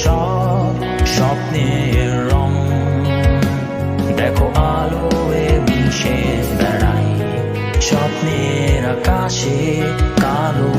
সব স্বপ্নের রং। দেখো আলো মিশে বেড়াই স্বপ্নের আকাশে কালো